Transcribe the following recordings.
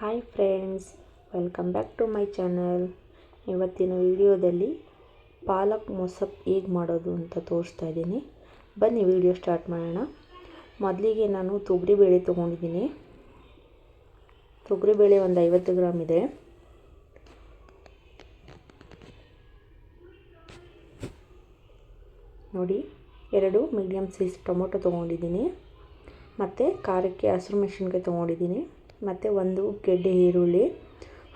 Hi friends, welcome back to my channel. ಇವತ್ತಿನ ವಿಡಿಯೋದಲ್ಲಿ ಪಾಲಕ್ ಮೊಸಪ್ ಹೇಗೆ ಮಾಡೋದು ಅಂತ ತೋರಿಸ್ತಾ ಇದ್ದೀನಿ. ಬನ್ನಿ ವಿಡಿಯೋ ಸ್ಟಾರ್ಟ್ ಮಾಡೋಣ. ಮೊದಲಿಗೆ ನಾನು ತೊಗರಿಬೇಳೆ ತೊಗೊಂಡಿದ್ದೀನಿ. ತೊಗರಿಬೇಳೆ ಒಂದು ಐವತ್ತು ಗ್ರಾಮ್ ಇದೆ. ನೋಡಿ, ಎರಡು ಮೀಡಿಯಮ್ ಸೈಜ್ ಟೊಮೊಟೊ ತೊಗೊಂಡಿದ್ದೀನಿ. ಮತ್ತು ಖಾರಕ್ಕೆ ಹಸಿರು ಮೆಣಸಿನ್ಕಾಯಿ ತೊಗೊಂಡಿದ್ದೀನಿ. ಮತ್ತು ಒಂದು ಗೆಡ್ಡೆ ಈರುಳ್ಳಿ,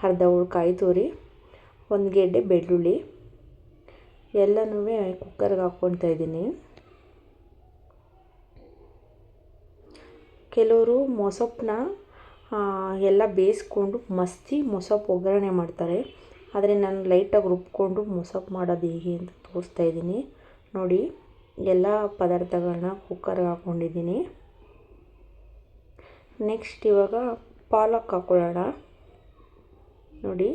ಅರ್ಧ ಕಾಯಿ ತುರಿ, ಒಂದು ಗೆಡ್ಡೆ ಬೆಳ್ಳುಳ್ಳಿ. ಎಲ್ಲನೂ ಕುಕ್ಕರ್ಗೆ ಹಾಕ್ಕೊಳ್ತಾ ಇದ್ದೀನಿ. ಕೆಲವರು ಮೊಸಪ್ಪನ್ನ ಎಲ್ಲ ಬೇಯಿಸ್ಕೊಂಡು ಮಸ್ತಿ ಮೊಸಪ್ಪು ಒಗ್ಗರಣೆ ಮಾಡ್ತಾರೆ. ಆದರೆ ನಾನು ಲೈಟಾಗಿ ರುಬ್ಕೊಂಡು ಮೊಸಪ್ಪು ಮಾಡೋದು ಹೇಗೆ ಅಂತ ತೋರಿಸ್ತಾ ಇದ್ದೀನಿ. ನೋಡಿ, ಎಲ್ಲ ಪದಾರ್ಥಗಳನ್ನ ಕುಕ್ಕರ್ಗೆ ಹಾಕ್ಕೊಂಡಿದ್ದೀನಿ. ನೆಕ್ಸ್ಟ್ ಇವಾಗ ಪಾಲಕ್ ಹಾಕ್ಕೊಳ್ಳೋಣ ನೋಡಿ,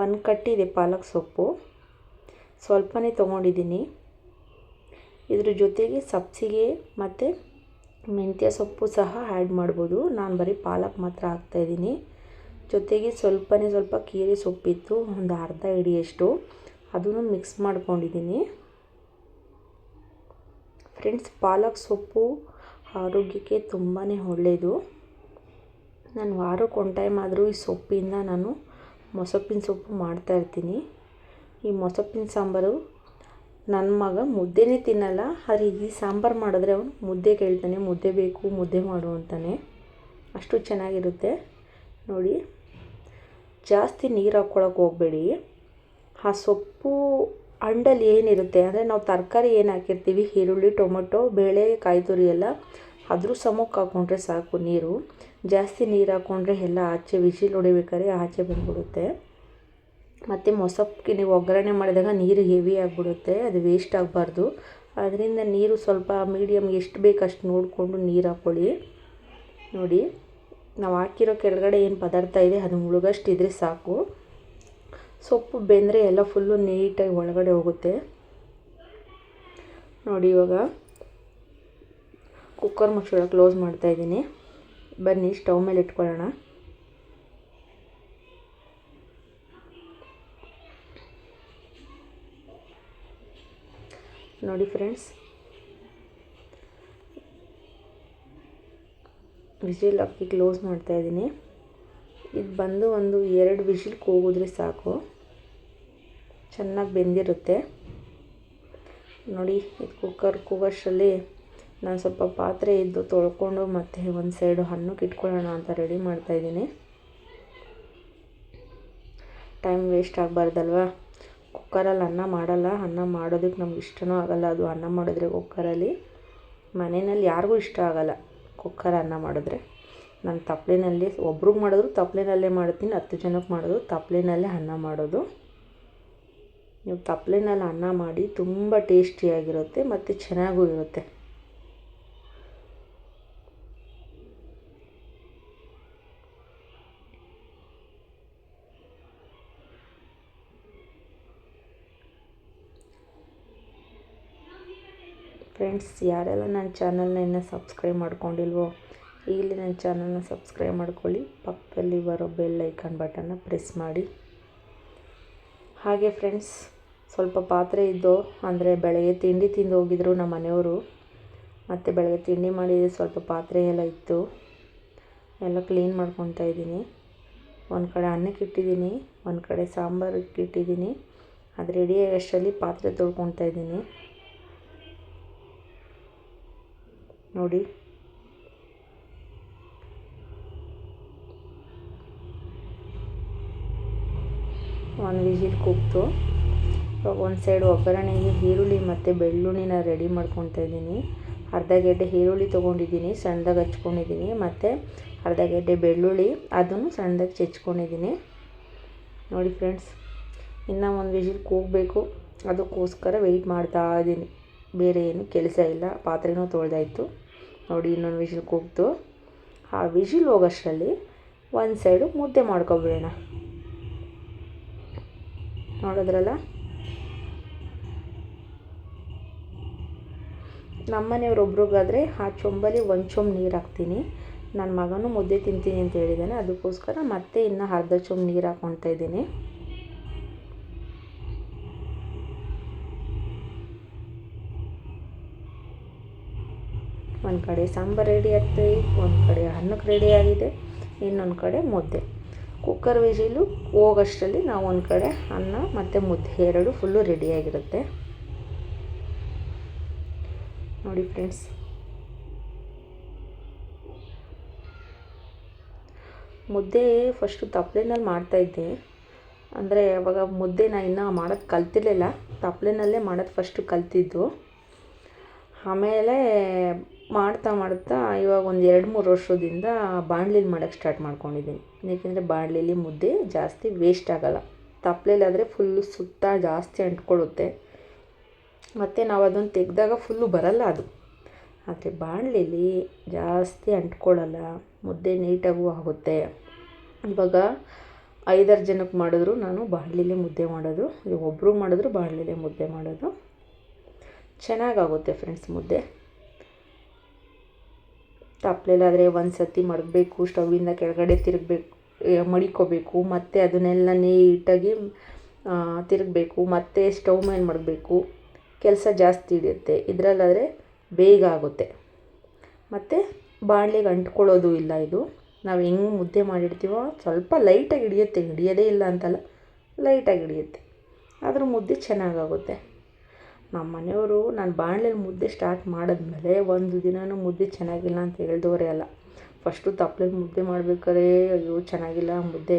ಒಂದು ಕಟ್ಟಿದೆ ಪಾಲಕ್ ಸೊಪ್ಪು. ಸ್ವಲ್ಪನೇ ತೊಗೊಂಡಿದ್ದೀನಿ. ಇದ್ರ ಜೊತೆಗೆ ಸಬ್ಸಿಗೆ ಮತ್ತು ಮೆಂತ್ಯ ಸೊಪ್ಪು ಸಹ ಆ್ಯಡ್ ಮಾಡ್ಬೋದು. ನಾನು ಬರೀ ಪಾಲಕ್ ಮಾತ್ರ ಹಾಕ್ತಾಯಿದ್ದೀನಿ ಜೊತೆಗೆ ಸ್ವಲ್ಪನೇ ಸ್ವಲ್ಪ ಕೀರೆ ಸೊಪ್ಪಿತ್ತು, ಒಂದು ಅರ್ಧ ಹಿಡಿಯಷ್ಟು. ಅದನ್ನು ಮಿಕ್ಸ್ ಮಾಡ್ಕೊಂಡಿದ್ದೀನಿ. ಫ್ರೆಂಡ್ಸ್ ಪಾಲಕ್ ಸೊಪ್ಪು ಆರೋಗ್ಯಕ್ಕೆ ತುಂಬಾ ಒಳ್ಳೆಯದು ನಾನು ವಾರಕ್ಕೆ ಒನ್ ಟೈಮ್ ಆದರೂ ಈ ಸೊಪ್ಪಿಂದ ನಾನು ಮೊಸಪ್ಪಿನ ಸೊಪ್ಪು ಮಾಡ್ತಾಯಿರ್ತೀನಿ ಈ ಮೊಸಪ್ಪಿನ ಸಾಂಬಾರು ನನ್ನ ಮಗ ಮುದ್ದೆನೇ ತಿನ್ನಲ್ಲ, ಆದರೆ ಈ ಸಾಂಬಾರು ಮಾಡಿದ್ರೆ ಅವನು ಮುದ್ದೆ ಕೇಳ್ತಾನೆ, ಮುದ್ದೆ ಬೇಕು, ಮುದ್ದೆ ಮಾಡು ಅಂತಾನೆ. ಅಷ್ಟು ಚೆನ್ನಾಗಿರುತ್ತೆ. ನೋಡಿ, ಜಾಸ್ತಿ ನೀರು ಹಾಕ್ಕೊಳಕ್ಕೆ ಹೋಗಬೇಡಿ. ಆ ಸೊಪ್ಪು ಅಂಡಲ್ಲಿ ಏನಿರುತ್ತೆ, ಅಂದರೆ ನಾವು ತರಕಾರಿ ಏನು ಹಾಕಿರ್ತೀವಿ, ಈರುಳ್ಳಿ, ಟೊಮೊಟೊ, ಬೇಳೆ ಕಾಯಿ ತುರಿ ಎಲ್ಲ ಅದ್ರ ಸಮಕ್ಕೆ ಹಾಕ್ಕೊಂಡ್ರೆ ಸಾಕು ನೀರು. ಜಾಸ್ತಿ ನೀರು ಹಾಕ್ಕೊಂಡ್ರೆ ಎಲ್ಲ ಆಚೆ ವಿಶಿಲ್ ಹೊಡಿಬೇಕಾದ್ರೆ ಆಚೆ ಬಂದ್ಬಿಡುತ್ತೆ. ಮತ್ತು ಮೊಸಪ್ಪಿಗೆ ನೀವು ಒಗ್ಗರಣೆ ಮಾಡಿದಾಗ ನೀರು ಹೆವಿ ಆಗಿಬಿಡುತ್ತೆ, ಅದು ವೇಸ್ಟ್ ಆಗಬಾರ್ದು. ಅದರಿಂದ ನೀರು ಸ್ವಲ್ಪ ಮೀಡಿಯಮ್ ಎಷ್ಟು ಬೇಕು ಅಷ್ಟು ನೋಡಿಕೊಂಡು ನೀರು ಹಾಕ್ಕೊಳ್ಳಿ ನೋಡಿ, ನಾವು ಹಾಕಿರೋ ಕೆಳಗಡೆ ಏನು ಪದಾರ್ಥ ಇದೆ, ಅದು ಮುಳುಗಷ್ಟಿದ್ರೆ ಸಾಕು. ಸೊಪ್ಪು ಬೆಂದರೆ ಎಲ್ಲ ಫುಲ್ಲು ನೀಟಾಗಿ ಒಳಗಡೆ ಹೋಗುತ್ತೆ. ನೋಡಿ ಇವಾಗ ಕುಕ್ಕರ್ ಮುಚ್ಚಳ ಕ್ಲೋಸ್ ಮಾಡ್ತಾಯಿದ್ದೀನಿ ಬನ್ನಿ, ಸ್ಟವ್ ಮೇಲೆ ಇಟ್ಕೊಳ್ಳೋಣ. ನೋಡಿ ಫ್ರೆಂಡ್ಸ್, ವಿಶಿಲ್ ಅಕ್ಕಿ ಕ್ಲೋಸ್ ಮಾಡ್ತಾಯಿದ್ದೀನಿ ಇದು ಬಂದು ಒಂದು ಎರಡು ವಿಶಿಲ್ ಕೂಗಿದ್ರೆ ಸಾಕು. ಚೆನ್ನಾಗಿ ಬೆಂದಿರುತ್ತೆ. ನೋಡಿ, ಇದು ಕುಕ್ಕರ್ ಕೂಗೋಷ್ಟರಲ್ಲಿ ನಾನು ಸ್ವಲ್ಪ ಪಾತ್ರೆ ಇದ್ದು ತೊಳ್ಕೊಂಡು ಮತ್ತೆ ಒಂದು ಸೈಡು ಹಣ್ಣಕ್ಕೆ ಇಟ್ಕೊಳ್ಳೋಣ ಅಂತ ರೆಡಿ ಮಾಡ್ತಾಯಿದ್ದೀನಿ ಟೈಮ್ ವೇಸ್ಟ್ ಆಗಬಾರ್ದಲ್ವ? ಕುಕ್ಕರಲ್ಲಿ ಅನ್ನ ಮಾಡಲ್ಲ. ಅನ್ನ ಮಾಡೋದಕ್ಕೆ ನಮ್ಗೆ ಇಷ್ಟನೂ ಆಗಲ್ಲ. ಅದು ಅನ್ನ ಮಾಡಿದ್ರೆ ಕುಕ್ಕರಲ್ಲಿ ಮನೆಯಲ್ಲಿ ಯಾರಿಗೂ ಇಷ್ಟ ಆಗಲ್ಲ ಕುಕ್ಕರ್ ಅನ್ನ ಮಾಡಿದ್ರೆ. ನಾನು ತಪ್ಪಲಿನಲ್ಲಿ ಒಬ್ರಿಗೆ ಮಾಡಿದ್ರು ತಪ್ಪಲಿನಲ್ಲೇ ಮಾಡ್ತೀನಿ, ಹತ್ತು ಜನಕ್ಕೆ ಮಾಡಿದ್ರು ತಪ್ಪಲಿನಲ್ಲೇ ಅನ್ನ ಮಾಡೋದು. ನೀವು ತಪ್ಪಲಿನಲ್ಲಿ ಅನ್ನ ಮಾಡಿ ತುಂಬ ಟೇಸ್ಟಿಯಾಗಿರುತ್ತೆ ಮತ್ತು ಚೆನ್ನಾಗೂ ಇರುತ್ತೆ. ಫ್ರೆಂಡ್ಸ್, ಯಾರೆಲ್ಲ ನನ್ನ ಚಾನಲ್ನ ಇನ್ನೂ ಸಬ್ಸ್ಕ್ರೈಬ್ ಮಾಡ್ಕೊಂಡಿಲ್ವೋ, ಈಗಲೇ ನನ್ನ ಚಾನಲ್ನ ಸಬ್ಸ್ಕ್ರೈಬ್ ಮಾಡ್ಕೊಳ್ಳಿ. ಪಕ್ಕದಲ್ಲಿ ಬರೋ ಬೆಲ್ ಐಕಾನ್ ಬಟನ್ನ ಪ್ರೆಸ್ ಮಾಡಿ. ಹಾಗೆ ಫ್ರೆಂಡ್ಸ್, ಸ್ವಲ್ಪ ಪಾತ್ರೆ ಇದ್ದೋ, ಅಂದರೆ ಬೆಳಗ್ಗೆ ತಿಂಡಿ ತಿಂದು ಹೋಗಿದ್ರು ನಮ್ಮ ಮನೆಯವರು. ಮತ್ತು ಬೆಳಗ್ಗೆ ತಿಂಡಿ ಮಾಡಿದ ಸ್ವಲ್ಪ ಪಾತ್ರೆ ಎಲ್ಲ ಇತ್ತು. ಎಲ್ಲ ಕ್ಲೀನ್ ಮಾಡ್ಕೊತಾ ಇದ್ದೀನಿ. ಒಂದು ಕಡೆ ಅನ್ನಕ್ಕೆ ಇಟ್ಟಿದ್ದೀನಿ, ಒಂದು ಕಡೆ ಸಾಂಬಾರಿಗೆ ಇಟ್ಟಿದ್ದೀನಿ. ಅದು ರೆಡಿ ಆಗೋಷ್ಟರಲ್ಲಿ ಪಾತ್ರೆ ತೊಳ್ಕೊತಾ ಇದ್ದೀನಿ. ನೋಡಿ. ಒಂದು ವಿಜಿಲ್ ಕೂಗ್ತು. ಇವಾಗ ಒಂದು ಸೈಡ್ ಒಗ್ಗರಣೆಗೆ ಈರುಳ್ಳಿ ಮತ್ತು ಬೆಳ್ಳುಳ್ಳಿನ ರೆಡಿ ಮಾಡ್ಕೊತಾ ಇದ್ದೀನಿ. ಅರ್ಧ ಗೆಡ್ಡೆ ಈರುಳ್ಳಿ ತೊಗೊಂಡಿದ್ದೀನಿ, ಸಣ್ಣದಾಗಿ ಹಚ್ಕೊಂಡಿದ್ದೀನಿ. ಮತ್ತು ಅರ್ಧ ಗೆಡ್ಡೆ ಬೆಳ್ಳುಳ್ಳಿ, ಅದನ್ನು ಸಣ್ಣದಾಗಿ ಚೆಚ್ಕೊಂಡಿದ್ದೀನಿ. ನೋಡಿ ಫ್ರೆಂಡ್ಸ್ ಇನ್ನೂ ಒಂದು ವಿಜಿಲ್ ಕೂಗಬೇಕು. ಅದಕ್ಕೋಸ್ಕರ ವೆಯ್ಟ್ ಮಾಡ್ತಾ ಇದ್ದೀನಿ. ಬೇರೆ ಏನು ಕೆಲಸ ಇಲ್ಲ, ಪಾತ್ರೆನೂ ತೊಳೆದಾಯ್ತು. ನೋಡಿ ಇನ್ನೊಂದು ವಿಜಿಲ್ ಕೂಗ್ತು ಆ ವಿಜಿಲ್ ಹೋಗೋಷ್ಟರಲ್ಲಿ ಒಂದು ಸೈಡು ಮುದ್ದೆ ಮಾಡ್ಕೊಬಿಡೋಣ. ನೋಡಿದ್ರಲ್ಲ? ನಮ್ಮನೆಯವ್ರೊಬ್ರಿಗಾದರೆ ಆ ಚೊಂಬಲ್ಲಿ ಒಂದು ಚೊಂಬು ನೀರು ಹಾಕ್ತೀನಿ. ನನ್ನ ಮಗನೂ ಮುದ್ದೆ ತಿಂತೀನಿ ಅಂತ ಹೇಳಿದ್ದಾನೆ ಅದಕ್ಕೋಸ್ಕರ ಮತ್ತೆ ಇನ್ನು ಅರ್ಧ ಚೊಂಬು ನೀರು ಹಾಕ್ಕೊಳ್ತಾ ಇದ್ದೀನಿ. ಒಂದು ಕಡೆ ಸಾಂಬಾರು ರೆಡಿ ಆಗ್ತದೆ, ಒಂದು ಕಡೆ ಅನ್ನಕ್ಕೆ ರೆಡಿ ಆಗಿದೆ, ಇನ್ನೊಂದು ಕಡೆ ಮುದ್ದೆ. ಕುಕ್ಕರ್ ವಿಜಿಲು ಹೋಗೋಷ್ಟರಲ್ಲಿ ನಾವು ಒಂದು ಕಡೆ ಅನ್ನ ಮತ್ತು ಮುದ್ದೆ, ಎರಡು ಫುಲ್ಲು ರೆಡಿಯಾಗಿರುತ್ತೆ ನೋಡಿ ಫ್ರೆಂಡ್ಸ್ ಮುದ್ದೆ ಫಸ್ಟು ತಪ್ಪಲೆನಲ್ಲಿ ಮಾಡ್ತಾಯಿದ್ದೆ ಅಂದರೆ ಅವಾಗ ಮುದ್ದೆ ನಾ ಇನ್ನೂ ಮಾಡೋದು ಕಲ್ತಿರಲಿಲ್ಲ. ತಪ್ಪಲೆನಲ್ಲೇ ಮಾಡೋದು ಫಸ್ಟು ಕಲ್ತಿದ್ದು. ಆಮೇಲೆ ಮಾಡ್ತಾ ಮಾಡ್ತಾ ಇವಾಗ ಒಂದು ಎರಡು ಮೂರು ವರ್ಷದಿಂದ ಬಾಣ್ಲಿಲಿ ಮಾಡೋಕ್ಕೆ ಸ್ಟಾರ್ಟ್ ಮಾಡ್ಕೊಂಡಿದ್ದೀನಿ ಏಕೆಂದರೆ ಬಾಣ್ಲಿಲಿ ಮುದ್ದೆ ಜಾಸ್ತಿ ವೇಸ್ಟ್ ಆಗೋಲ್ಲ. ತಪ್ಪಲೆಲಾದರೆ ಫುಲ್ಲು ಸುತ್ತ ಜಾಸ್ತಿ ಅಂಟ್ಕೊಳ್ಳುತ್ತೆ ಮತ್ತು ನಾವು ಅದನ್ನು ತೆಗೆದಾಗ ಫುಲ್ಲು ಬರಲ್ಲ ಅದು. ಆದರೆ ಬಾಣ್ಲಿಲಿ ಜಾಸ್ತಿ ಅಂಟ್ಕೊಳ್ಳಲ್ಲ ಮುದ್ದೆ ನೀಟಾಗೂ ಆಗುತ್ತೆ. ಇವಾಗ ಐದಾರು ಜನಕ್ಕೆ ಮಾಡಿದ್ರು, ನಾನು ಬಾಣಲಿಲಿ ಮುದ್ದೆ ಮಾಡೋದು ಒಬ್ಬರು ಮಾಡಿದ್ರು ಬಾಣಲಿಲಿ ಮುದ್ದೆ ಮಾಡೋದು. ಚೆನ್ನಾಗಾಗುತ್ತೆ ಫ್ರೆಂಡ್ಸ್ ಮುದ್ದೆ. ತಪ್ಪಲೆಲಾದರೆ ಒಂದು ಸತಿ ಮಡಗಬೇಕು ಸ್ಟವ್ವಿಂದ ಕೆಳಗಡೆ ತಿರುಗಬೇಕು ಮಡಿಕೋಬೇಕು, ಮತ್ತು ಅದನ್ನೆಲ್ಲ ನೀಟಾಗಿ ತಿರುಗಬೇಕು, ಮತ್ತು ಸ್ಟವ್ ಮೇಲೆ ಮಡಗಬೇಕು. ಕೆಲಸ ಜಾಸ್ತಿ ಹಿಡಿಯುತ್ತೆ, ಇದರಲ್ಲಾದರೆ ಬೇಗ ಆಗುತ್ತೆ. ಮತ್ತು ಬಾಣಲಿಗೆ ಅಂಟ್ಕೊಳ್ಳೋದು ಇಲ್ಲ ಇದು. ನಾವು ಹೆಂಗೆ ಮುದ್ದೆ ಮಾಡಿರ್ತೀವೋ ಸ್ವಲ್ಪ ಲೈಟಾಗಿ ಹಿಡಿಯುತ್ತೆ, ಹಿಡಿಯೋದೇ ಇಲ್ಲ ಅಂತಲ್ಲ ಲೈಟಾಗಿ ಹಿಡಿಯುತ್ತೆ. ಆದರೂ ಮುದ್ದೆ ಚೆನ್ನಾಗಾಗುತ್ತೆ. ನಮ್ಮ ಮನೆಯವರು ನಾನು ಬಾಣಲೆಲಿ ಮುದ್ದೆ ಸ್ಟಾರ್ಟ್ ಮಾಡಿದ್ಮೇಲೆ ಒಂದು ದಿನವೂ ಮುದ್ದೆ ಚೆನ್ನಾಗಿಲ್ಲ ಅಂತ ಹೇಳ್ದವರೇ ಅಲ್ಲ. ಫಸ್ಟು ತಪ್ಲೆಲಿ ಮುದ್ದೆ ಮಾಡ್ಬೇಕಾದ್ರೆ, ಅಯ್ಯೋ ಚೆನ್ನಾಗಿಲ್ಲ ಮುದ್ದೆ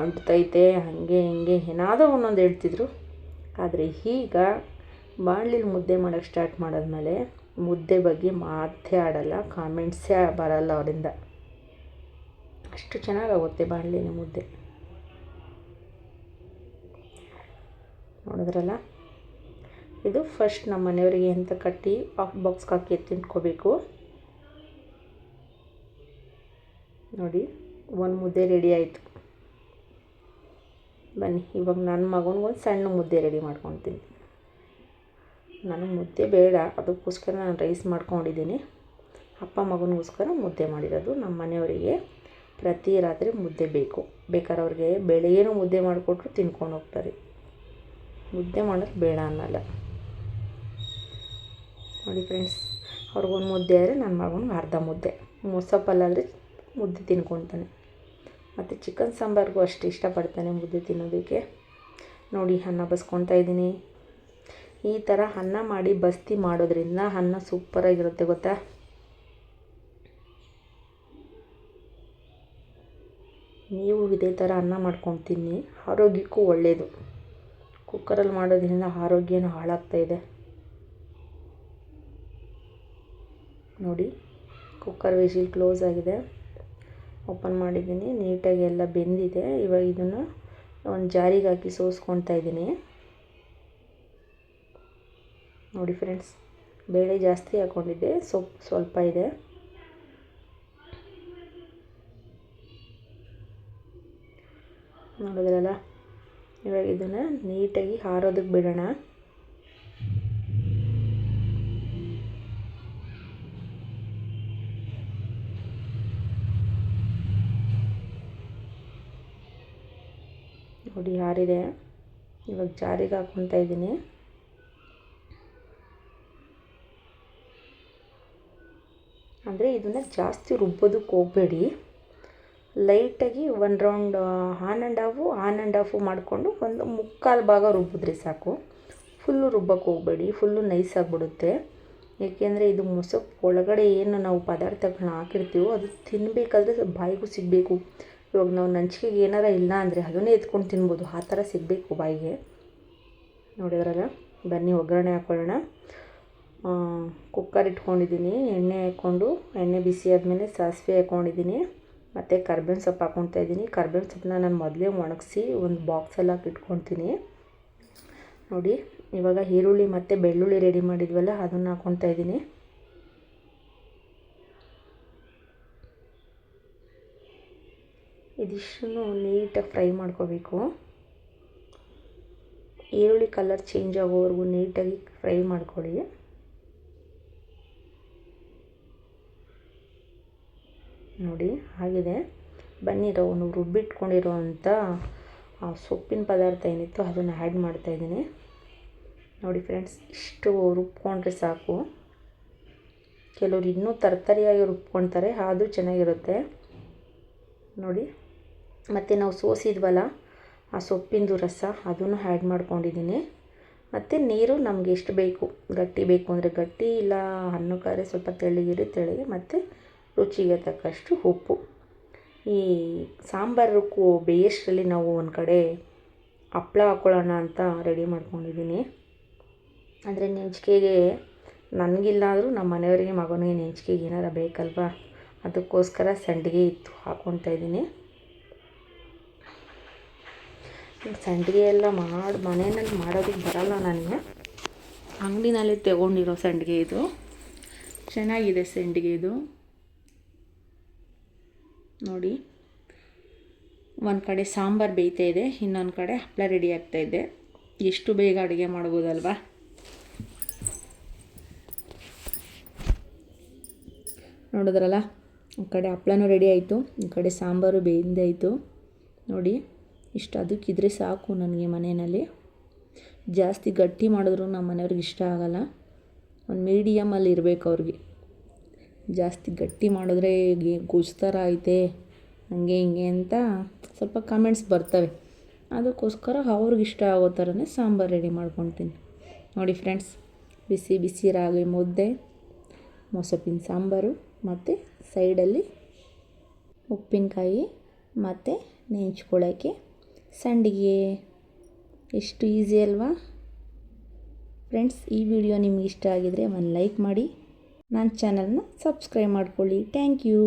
ಅಂಟ್ತೈತೆ, ಹಾಗೆ ಹಿಂಗೆ ಏನಾದರೂ ಒಂದೊಂದು ಹೇಳ್ತಿದ್ರು. ಆದರೆ ಈಗ ಬಾಣಲಿಲಿ ಮುದ್ದೆ ಮಾಡೋಕ್ಕೆ ಸ್ಟಾರ್ಟ್ ಮಾಡಿದ್ಮೇಲೆ ಮುದ್ದೆ ಬಗ್ಗೆ ಮಾತೇ ಆಡಲ್ಲ ಕಾಮೆಂಟ್ಸೇ ಬರಲ್ಲ ಅವರಿಂದ. ಅಷ್ಟು ಚೆನ್ನಾಗಾಗುತ್ತೆ ಬಾಣಲಿನ ಮುದ್ದೆ. ನೋಡಿದ್ರಲ್ಲ? ಇದು ಫಸ್ಟ್ ನಮ್ಮ ಮನೆಯವರಿಗೆ ಅಂತ ಕಟ್ಟಿ ಹಾಟ್ ಬಾಕ್ಸ್ಗೆ ಹಾಕಿ ತಿಂದ್ಕೋಬೇಕು ನೋಡಿ, ಒಂದು ಮುದ್ದೆ ರೆಡಿ ಆಯಿತು. ಬನ್ನಿ, ಇವಾಗ ನನ್ನ ಮಗನಿಗೊಂದು ಸಣ್ಣ ಮುದ್ದೆ ರೆಡಿ ಮಾಡ್ಕೊತೀನಿ. ನನಗೆ ಮುದ್ದೆ ಬೇಡ, ಅದಕ್ಕೋಸ್ಕರ ನಾನು ರೈಸ್ ಮಾಡ್ಕೊಂಡಿದ್ದೀನಿ. ಅಪ್ಪ ಮಗನಿಗೋಸ್ಕರ ಮುದ್ದೆ ಮಾಡಿರೋದು. ನಮ್ಮ ಮನೆಯವರಿಗೆ ಪ್ರತಿ ರಾತ್ರಿ ಮುದ್ದೆ ಬೇಕು. ಬೇಕಾದ್ರೆ ಅವ್ರಿಗೆ ಬೆಳಗ್ಗೆನೂ ಮುದ್ದೆ ಮಾಡಿಕೊಟ್ರು ತಿನ್ಕೊಂಡು ಹೋಗ್ತಾರೆ. ಮುದ್ದೆ ಮಾಡೋದು ಬೇಡ ಅನ್ನಲ್ಲ. ನೋಡಿ ಫ್ರೆಂಡ್ಸ್ ಅವ್ರಿಗೊಂದು ಮುದ್ದೆ ಆದರೆ ನನ್ನ ಮಗನಿಗೆ ಅರ್ಧ ಮುದ್ದೆ. ಮೊಸಪ್ಪಲ್ಲಾದರೆ ಮುದ್ದೆ ತಿನ್ಕೊತಾನೆ. ಮತ್ತು ಚಿಕನ್ ಸಾಂಬಾರಿಗೂ ಅಷ್ಟು ಇಷ್ಟಪಡ್ತಾನೆ ಮುದ್ದೆ ತಿನ್ನೋದಕ್ಕೆ. ನೋಡಿ ಅನ್ನ ಬಸ್ಕೊತಾ ಇದ್ದೀನಿ. ಈ ಥರ ಅನ್ನ ಮಾಡಿ ಬಸ್ತಿ ಮಾಡೋದ್ರಿಂದ ಅನ್ನ ಸೂಪರಾಗಿರುತ್ತೆ ಗೊತ್ತಾ? ನೀವು ಇದೇ ಥರ ಅನ್ನ ಮಾಡ್ಕೊಂಡು ಆರೋಗ್ಯಕ್ಕೂ ಒಳ್ಳೆಯದು ಕುಕ್ಕರಲ್ಲಿ ಮಾಡೋದ್ರಿಂದ ಆರೋಗ್ಯನೂ ಹಾಳಾಗ್ತಾಯಿದೆ ನೋಡಿ ಕುಕ್ಕರ್ ವಿಶಿಲ್ ಕ್ಲೋಸ್ ಆಗಿದೆ. ಓಪನ್ ಮಾಡಿದ್ದೀನಿ. ನೀಟಾಗಿ ಎಲ್ಲ ಬೆಂದಿದೆ. ಇವಾಗ ಇದನ್ನು ಒಂದು ಜಾರಿಗೆ ಹಾಕಿ ಸೋಸ್ಕೊತಾ ಇದ್ದೀನಿ. ನೋಡಿ ಫ್ರೆಂಡ್ಸ್ ಬೇಳೆ ಜಾಸ್ತಿ ಹಾಕ್ಕೊಂಡಿದ್ದೆ ಸೊಪ್ಪು ಸ್ವಲ್ಪ ಇದೆ. ನೋಡಿದ್ರಲ್ಲ? ಇವಾಗ ಇದನ್ನು ನೀಟಾಗಿ ಹಾರೋದಕ್ಕೆ ಬಿಡೋಣ. ನೋಡಿ ಹಾರಿದೆ ಇವಾಗ ಜಾರಿಗೆ ಹಾಕ್ಕೊತಾ ಇದ್ದೀನಿ. ಅಂದರೆ ಇದನ್ನು ಜಾಸ್ತಿ ರುಬ್ಬೋದಕ್ಕೆ ಹೋಗಬೇಡಿ. ಲೈಟಾಗಿ one round on and off on and off ಮಾಡಿಕೊಂಡು ಒಂದು ಮುಕ್ಕಾಲು ಭಾಗ ರುಬ್ಬಿದ್ರೆ ಸಾಕು. ಫುಲ್ಲು ರುಬ್ಬಕ್ಕೆ ಹೋಗಬೇಡಿ. ಫುಲ್ಲು ನೈಸ್ ಆಗಿಬಿಡುತ್ತೆ. ಏಕೆಂದರೆ ಇದು ಮೊಸಪ್ಪು ಒಳಗಡೆ ಏನು ನಾವು ಪದಾರ್ಥಗಳನ್ನ ಹಾಕಿರ್ತೀವೋ ಅದು ತಿನ್ನಬೇಕಾದ್ರೆ ಬಾಯಿಗೂ ಸಿಗಬೇಕು. ಇವಾಗ ನಾವು ನಂಚಿಕೆಗೆ ಏನಾರ ಇಲ್ಲ ಅಂದರೆ ಅದನ್ನೇ ಎತ್ಕೊಂಡು ತಿನ್ಬೋದು. ಆ ಥರ ಸಿಗಬೇಕು ಬಾಯಿಗೆ. ನೋಡಿದ್ರಲ್ಲ ಬನ್ನಿ ಒಗ್ಗರಣೆ ಹಾಕ್ಕೊಳ್ಳೋಣ ಕುಕ್ಕರ್ ಇಟ್ಕೊಂಡಿದ್ದೀನಿ, ಎಣ್ಣೆ ಹಾಕ್ಕೊಂಡು, ಎಣ್ಣೆ ಬಿಸಿ ಆದಮೇಲೆ ಸಾಸಿವೆ ಹಾಕ್ಕೊಂಡಿದ್ದೀನಿ ಮತ್ತು ಕರ್ಬೇವಿನ ಸೊಪ್ಪು ಹಾಕ್ಕೊತಾ ಇದ್ದೀನಿ. ಕರ್ಬೇವಿನ ಸೊಪ್ಪನ್ನ ನಾನು ಮೊದಲೇ ಒಣಗಿಸಿ ಒಂದು ಬಾಕ್ಸಲ್ಲಿ ಹಾಕಿ ಇಟ್ಕೊತೀನಿ ನೋಡಿ, ಇವಾಗ ಈರುಳ್ಳಿ ಮತ್ತು ಬೆಳ್ಳುಳ್ಳಿ ರೆಡಿ ಮಾಡಿದ್ವಲ್ಲ, ಅದನ್ನು ಹಾಕ್ಕೊತಾ ಇದ್ದೀನಿ. ಇದಿಷ್ಟನ್ನು ನೀಟಾಗಿ ಫ್ರೈ ಮಾಡ್ಕೋಬೇಕು. ಈರುಳ್ಳಿ ಕಲರ್ ಚೇಂಜ್ ಆಗೋವರೆಗೂ ನೀಟಾಗಿ ಫ್ರೈ ಮಾಡ್ಕೊಳ್ಳಿ. ನೋಡಿ, ಆಗಿದೆ. ಬನ್ನಿ ರವನ್ನು ರುಬ್ಬಿಟ್ಕೊಂಡಿರೋವಂಥ, ಆ, ಸೊಪ್ಪಿನ ಪದಾರ್ಥ ಏನಿತ್ತು ಅದನ್ನು ಆ್ಯಡ್ ಮಾಡ್ತಾಯಿದ್ದೀನಿ ನೋಡಿ ಫ್ರೆಂಡ್ಸ್, ಇಷ್ಟು ರುಬ್ಕೊಂಡ್ರೆ ಸಾಕು. ಕೆಲವರು ಇನ್ನೂ ತರತರಿಯಾಗಿ ರುಬ್ಕೊಳ್ತಾರೆ ಅದು ಚೆನ್ನಾಗಿರುತ್ತೆ. ನೋಡಿ. ಮತ್ತು ನಾವು ಸೋಸಿದ್ವಲ್ಲ, ಆ ಸೊಪ್ಪಿಂದು ರಸ ಅದನ್ನು ಆ್ಯಡ್ ಮಾಡ್ಕೊಂಡಿದ್ದೀನಿ. ಮತ್ತು ನೀರು ನಮಗೆ ಎಷ್ಟು ಬೇಕು? ಗಟ್ಟಿ ಬೇಕು ಅಂದರೆ ಗಟ್ಟಿ, ಇಲ್ಲ ಅನ್ನಕ್ಕಾದ್ರೆ ಸ್ವಲ್ಪ ತೆಳ್ಳಗಿರಿ ತೆಳ್ಳಗೆ, ಮತ್ತು ರುಚಿಗೆ ತಕ್ಕಷ್ಟು ಉಪ್ಪು. ಈ ಸಾಂಬಾರು ಕು ಬೇಯಷ್ಟರಲ್ಲಿ ನಾವು ಒಂದು ಕಡೆ ಹಪ್ಪಳ ಹಾಕ್ಕೊಳ್ಳೋಣ ಅಂತ ರೆಡಿ ಮಾಡ್ಕೊಂಡಿದ್ದೀನಿ. ಅಂದರೆ ನೆಂಚಿಕೆಗೆ ನನಗಿಲ್ಲ ಆದರೂ ನಮ್ಮ ಮನೆಯವರಿಗೆ ಮಗನಿಗೆ ನೆಂಚಿಕೆಗೆ ಏನಾರು ಬೇಕಲ್ವಾ? ಅದಕ್ಕೋಸ್ಕರ ಸಂಡಿಗೆ ಇತ್ತು ಹಾಕ್ಕೊತಾ ಇದ್ದೀನಿ. ಸಂಡಿಗೆ ಎಲ್ಲ ಮಾಡಿ, ಮನೆಯಲ್ಲಿ ಮಾಡೋದಕ್ಕೆ ಬರಲ್ಲ ನನಗೆ. ಅಂಗಡಿನಲ್ಲಿ ತಗೊಂಡಿರೋ ಸಂಡಿಗೆ ಇದು. ಚೆನ್ನಾಗಿದೆ ಸಂಡಿಗೆ ಇದು. ನೋಡಿ, ಒಂದು ಕಡೆ ಸಾಂಬಾರು ಬೇಯ್ತಾ ಇದೆ, ಇನ್ನೊಂದು ಕಡೆ ಹಪ್ಪಳ ರೆಡಿ ಆಗ್ತಾಯಿದೆ ಎಷ್ಟು ಬೇಗ ಅಡುಗೆ ಮಾಡ್ಬೋದಲ್ವಾ? ನೋಡಿದ್ರಲ್ಲ, ಈ ಕಡೆ ಹಪ್ಪಳನೂ ರೆಡಿ ಆಯಿತು, ಈ ಕಡೆ ಸಾಂಬಾರು ಬೇಯ್ದಾಯಿತು ನೋಡಿ. ಇಷ್ಟು ಅದಕ್ಕಿದ್ರೆ ಸಾಕು ನನಗೆ ಮನೆಯಲ್ಲಿ. ಜಾಸ್ತಿ ಗಟ್ಟಿ ಮಾಡಿದ್ರು ನಮ್ಮ ಮನೆಯವ್ರಿಗೆ ಇಷ್ಟ ಆಗೋಲ್ಲ. ಒಂದು ಮೀಡಿಯಮಲ್ಲಿ ಇರಬೇಕು ಅವ್ರಿಗೆ. ಜಾಸ್ತಿ ಗಟ್ಟಿ ಮಾಡಿದ್ರೆ ಗೊಜ್ಜು ಐತೆ, ಹಂಗೆ ಹಿಂಗೆ ಅಂತ ಸ್ವಲ್ಪ ಕಮೆಂಟ್ಸ್ ಬರ್ತವೆ. ಅದಕ್ಕೋಸ್ಕರ ಅವ್ರಿಗೆ ಇಷ್ಟ ಆಗೋ ಥರನೇ ಸಾಂಬಾರು ರೆಡಿ ಮಾಡ್ಕೊತೀನಿ ನೋಡಿ ಫ್ರೆಂಡ್ಸ್ ಬಿಸಿ ಬಿಸಿ ರಾಗಿ ಮುದ್ದೆ, ಮೊಸಪಿನ ಸಾಂಬಾರು ಮತ್ತು ಸೈಡಲ್ಲಿ ಉಪ್ಪಿನಕಾಯಿ ಮತ್ತು ನೆಂಚ್ಕೊಳ್ಳೋಕ್ಕೆ ಸಂಡಿಗೆ. ಎಷ್ಟು ಈಸಿ ಅಲ್ವಾ? ಫ್ರೆಂಡ್ಸ್ ಈ ವಿಡಿಯೋ ನಿಮಗೆ ಇಷ್ಟ ಆಗಿದರೆ ಒಂದು ಲೈಕ್ ಮಾಡಿ. ನನ್ನ ಚಾನಲ್ನ ಸಬ್ಸ್ಕ್ರೈಬ್ ಮಾಡ್ಕೊಳ್ಳಿ. Thank you